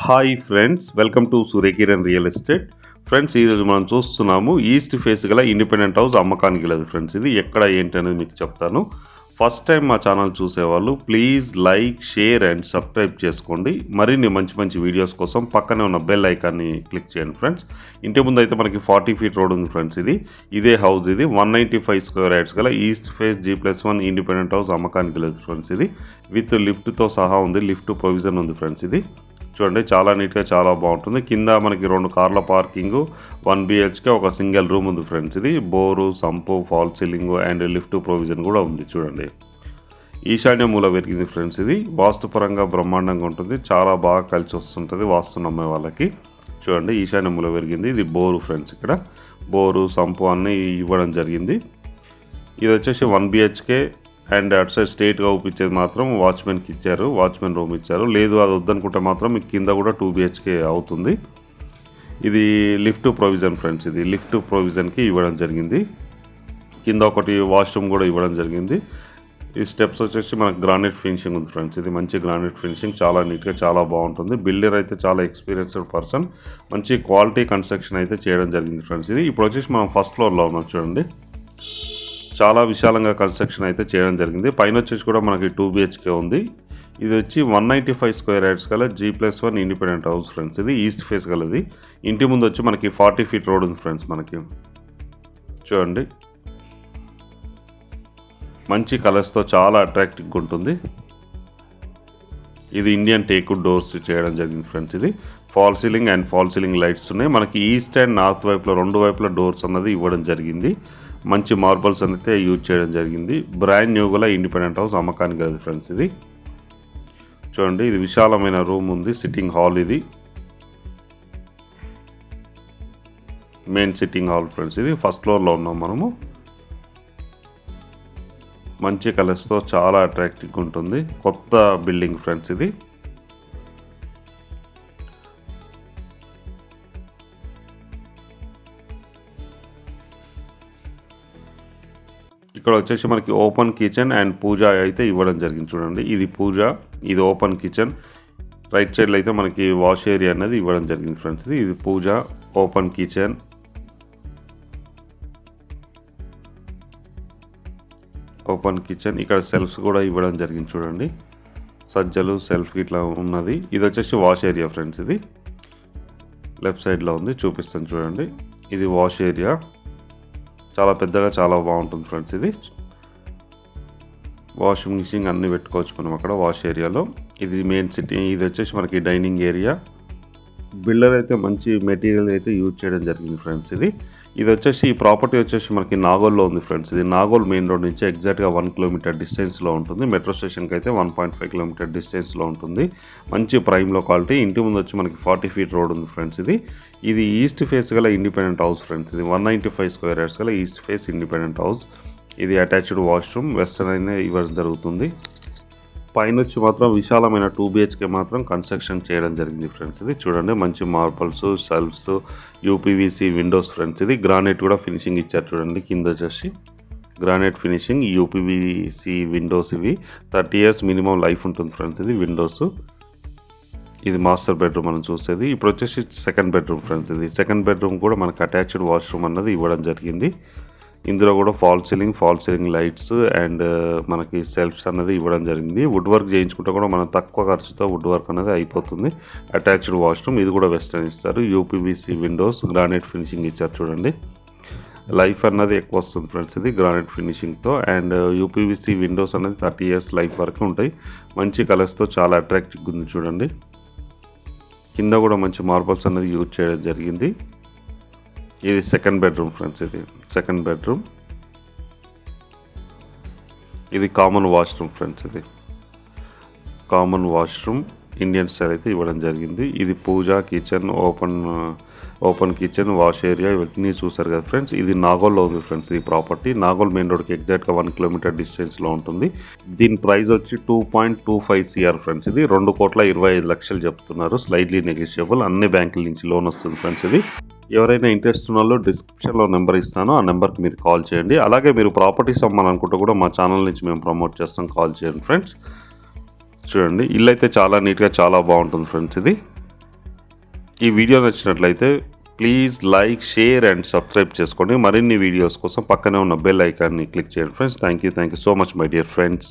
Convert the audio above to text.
Hi friends welcome to Suryakiran real estate. Friends ఈరోజు మనం చూస్తున్నాము ఈస్ట్ ఫేస్ గల ఇండిపెండెంట్ హౌస్ అమ్మకానికి లేదు ఫ్రెండ్స్. ఇది ఎక్కడ ఏంటి అనేది మీకు చెప్తాను. ఫస్ట్ టైం మా ఛానల్ చూసేవాళ్ళు please like share and subscribe చేసుకోండి. మరిన్ని మంచి మంచి వీడియోస్ కోసం పక్కనే ఉన్న బెల్ ఐకాన్ని క్లిక్ చేయండి ఫ్రెండ్స్. ఇంటి ముందు అయితే మనకి ఫార్టీ ఫీట్ రోడ్ ఉంది ఫ్రెండ్స్ ఇది. ఇదే హౌస్ ఇది. One ninety five square yards గల east face G plus one independent house అమ్మకానికి లేదు ఫ్రెండ్స్ ఇది. విత్ లిఫ్ట్తో సహా ఉంది లిఫ్ట్ ప్రొవిజన్ ఉంది ఫ్రెండ్స్ ఇది. చూడండి చాలా నీట్గా చాలా బాగుంటుంది. కింద మనకి రెండు కార్ల పార్కింగ్ వన్ బిహెచ్కే ఒక సింగిల్ రూమ్ ఉంది ఫ్రెండ్స్ ఇది. Bore sump fall ceiling and lift provision కూడా ఉంది చూడండి. ఈశాన్య మూల పెరిగింది ఫ్రెండ్స్ ఇది. వాస్తుపరంగా బ్రహ్మాండంగా ఉంటుంది. చాలా బాగా కలిసి వస్తుంటుంది వాస్తు నమ్మే వాళ్ళకి. చూడండి ఈశాన్య మూల పెరిగింది ఇది బోరు ఫ్రెండ్స్ ఇక్కడ. బోరు సంపు అన్నీ ఇవ్వడం జరిగింది. ఇది వచ్చేసి వన్ బిహెచ్కే అండ్ అటు సైడ్ స్ట్రేట్గా చూపించేది మాత్రం వాచ్మెన్కి ఇచ్చారు వాచ్మెన్ రూమ్ ఇచ్చారు. లేదు అది వద్దనుకుంటే మాత్రం మీకు కింద కూడా టూ బిహెచ్కే అవుతుంది. ఇది లిఫ్ట్ ప్రొవిజన్ ఫ్రెండ్స్ ఇది లిఫ్ట్ ప్రొవిజన్కి ఇవ్వడం జరిగింది. కింద ఒకటి వాష్రూమ్ కూడా ఇవ్వడం జరిగింది. ఈ స్టెప్స్ వచ్చేసి మనకు గ్రానైట్ ఫినిషింగ్ ఉంది ఫ్రెండ్స్. ఇది మంచి గ్రానైట్ ఫినిషింగ్ చాలా నీట్గా చాలా బాగుంటుంది. బిల్డర్ అయితే చాలా ఎక్స్పీరియన్స్డ్ పర్సన్. మంచి క్వాలిటీ కన్స్ట్రక్షన్ అయితే చేయడం జరిగింది ఫ్రెండ్స్. ఇది ఇప్పుడు వచ్చేసి మనం ఫస్ట్ ఫ్లోర్లో ఉన్నాం చూడండి. చాలా విశాలంగా కన్స్ట్రక్షన్ అయితే చేయడం జరిగింది. పైన వచ్చేసి కూడా మనకి టూ బిహెచ్కే ఉంది. ఇది వచ్చి one ninety five square yards గల G plus one independent house friends ఇది ఈస్ట్ ఫేస్ గలది ఇంటి ముందు వచ్చి మనకి ఫార్టీ ఫీట్ రోడ్ ఉంది ఫ్రెండ్స్ మనకి. చూడండి. మంచి కలర్స్తో చాలా అట్రాక్టివ్గా ఉంటుంది. ఇది ఇండియన్ టేకుడ్ డోర్స్ చేయడం జరిగింది ఫ్రెండ్స్ ఇది. Fall ceiling and fall ceiling lights ఉన్నాయి. మనకి ఈస్ట్ అండ్ నార్త్ వైపులో రెండు వైపుల డోర్స్ అన్నది ఇవ్వడం జరిగింది. మంచి మార్బల్స్ అయితే యూజ్ చేయడం జరిగింది. బ్రాండ్ న్యూగల ఇండిపెండెంట్ హౌస్ అమ్మకానికి కాదు ఫ్రెండ్స్ ఇది. చూడండి ఇది విశాలమైన రూమ్ ఉంది సిట్టింగ్ హాల్ ఇది. మెయిన్ సిట్టింగ్ హాల్ ఫ్రెండ్స్ ఇది. ఫస్ట్ ఫ్లోర్లో ఉన్నాం మనము. మంచి కలర్స్తో చాలా అట్రాక్టివ్గా ఉంటుంది. కొత్త బిల్డింగ్ ఫ్రెండ్స్ ఇది. ఇక్కడ వచ్చేసి మనకి ఓపెన్ కిచెన్ అండ్ పూజ అయితే ఇవ్వడం జరిగింది చూడండి. ఇది పూజ ఇది ఓపెన్ కిచెన్. రైట్ సైడ్లో అయితే మనకి వాష్ ఏరియా అనేది ఇవ్వడం జరిగింది ఫ్రెండ్స్. ఇది pooja open kitchen. Open kitchen. ఇక్కడ సెల్ఫ్స్ కూడా ఇవ్వడం జరిగింది చూడండి. సజ్జలు సెల్ఫ్ ఇట్లా ఉన్నది. ఇది వచ్చేసి వాష్ ఏరియా ఫ్రెండ్స్ ఇది. లెఫ్ట్ సైడ్లో ఉంది చూపిస్తాను చూడండి. ఇది వాష్ ఏరియా. చాలా పెద్దగా చాలా బాగుంటుంది ఫ్రెండ్స్ ఇది. వాషింగ్ మిషన్ అన్నీ పెట్టుకోవచ్చు మనం అక్కడ వాష్ ఏరియాలో ఇది మెయిన్ సిటీ ఇది వచ్చేసి మనకి డైనింగ్ ఏరియా బిల్డర్ అయితే మంచి మెటీరియల్ అయితే యూజ్ చేయడం జరిగింది ఫ్రెండ్స్ ఇది. ఇది వచ్చేసి ఈ ప్రాపర్టీ వచ్చేసి మనకి నాగోల్లో ఉంది ఫ్రెండ్స్. ఇది నాగోల్ మెయిన్ రోడ్ నుంచి ఎగ్జాక్ట్గా వన్ కిలోమీటర్ డిస్టెన్స్లో ఉంటుంది. మెట్రో స్టేషన్కి అయితే వన్ పాయింట్ ఫైవ్ కిలోమీటర్ డిస్టెన్స్లో ఉంటుంది. మంచి ప్రైమ్ క్వాలిటీ. ఇంటి ముందు వచ్చి మనకి ఫార్టీ ఫీట్ రోడ్ ఉంది ఫ్రెండ్స్ ఇది. ఇది ఈస్ట్ ఫేస్ గల ఇండిపెండెంట్ హౌస్ ఫ్రెండ్స్ ఇది. One ninety five square yards గల ఈస్ట్ ఫేస్ ఇండిపెండెంట్ హౌస్. ఇది అటాచ్డ్ వాష్రూమ్. వెస్టర్న్ అయినా ఇవ్వడం జరుగుతుంది. పైన వచ్చి మాత్రం విశాలమైన టూ బిహెచ్కే మాత్రం కన్స్ట్రక్షన్ చేయడం జరిగింది ఫ్రెండ్స్ ఇది. చూడండి మంచి marbles shelves UPVC windows friends ఇది. గ్రానైట్ కూడా ఫినిషింగ్ ఇచ్చారు చూడండి కింద వచ్చేసి. గ్రానైట్ ఫినిషింగ్ యూపీవీసీ విండోస్ ఇవి. థర్టీ ఇయర్స్ మినిమం లైఫ్ ఉంటుంది ఫ్రెండ్స్ ఇది విండోస్. ఇది మాస్టర్ బెడ్రూమ్ మనం చూసేది. ఇప్పుడు వచ్చేసి సెకండ్ బెడ్రూమ్ ఫ్రెండ్స్ ఇది. సెకండ్ బెడ్రూమ్ కూడా మనకు అటాచ్డ్ వాష్రూమ్ అన్నది ఇవ్వడం జరిగింది. ఇందులో కూడా fall ceiling fall ceiling lights and మనకి సెల్ఫ్స్ అనేది ఇవ్వడం జరిగింది. వుడ్ వర్క్ చేయించుకుంటే కూడా మనం తక్కువ ఖర్చుతో వుడ్ వర్క్ అనేది అయిపోతుంది. అటాచ్డ్ వాష్రూమ్ ఇది కూడా వెస్టర్న్ ఇస్తారు. యూపీవీసీ విండోస్ గ్రానైట్ ఫినిషింగ్ ఇచ్చారు చూడండి. లైఫ్ అన్నది ఎక్కువ వస్తుంది ఫ్రెండ్స్ ఇది గ్రానైట్ ఫినిషింగ్తో. అండ్ యూపీవీసీ విండోస్ అనేది థర్టీ ఇయర్స్ లైఫ్ వరకు ఉంటాయి. మంచి కలర్స్తో చాలా అట్రాక్టివ్గా ఉంది చూడండి. కింద కూడా మంచి మార్బల్స్ అనేది యూజ్ చేయడం జరిగింది. ఇది సెకండ్ బెడ్రూమ్ ఫ్రెండ్స్ ఇది సెకండ్ బెడ్రూమ్ ఇది కామన్ వాష్రూమ్ ఫ్రెండ్స్ ఇది. కామన్ వాష్రూమ్ ఇండియన్ స్టైల్ అయితే ఇవ్వడం జరిగింది. ఇది pooja kitchen open open kitchen wash area ఇవన్నీ చూసారు కదా ఫ్రెండ్స్ ఇది నాగోల్లో ఉంది ఫ్రెండ్స్ ఈ ప్రాపర్టీ నాగోల్ మెయిన్ రోడ్కి ఎగ్జాక్ట్గా వన్ కిలోమీటర్ డిస్టెన్స్లో ఉంటుంది. దీని ప్రైస్ వచ్చి two point two five CR friends ఇది. రెండు కోట్ల ఇరవై ఐదు లక్షలు చెప్తున్నారు. స్లైడ్లీ నెగిషియబుల్ అన్ని బ్యాంకుల నుంచి లోన్ వస్తుంది ఫ్రెండ్స్ ఇది. ఎవరైనా ఇంట్రెస్ట్ ఉన్న వాళ్ళు డిస్క్రిప్షన్లో నెంబర్ ఇస్తాను. ఆ నెంబర్కి మీరు కాల్ చేయండి. అలాగే మీరు ప్రాపర్టీస్ అమ్మాలనుకుంటే కూడా మా ఛానల్ నుంచి మేము ప్రమోట్ చేస్తాం. కాల్ చేయండి ఫ్రెండ్స్ చూడండి ఇల్లు అయితే చాలా నీట్గా చాలా బాగుంటుంది ఫ్రెండ్స్ ఇది. ఈ వీడియో నచ్చినట్లయితే please like share and subscribe చేసుకోండి. మరిన్ని వీడియోస్ కోసం పక్కనే ఉన్న బెల్ ఐకాన్ని క్లిక్ చేయండి friends thank you thank you so much my dear friends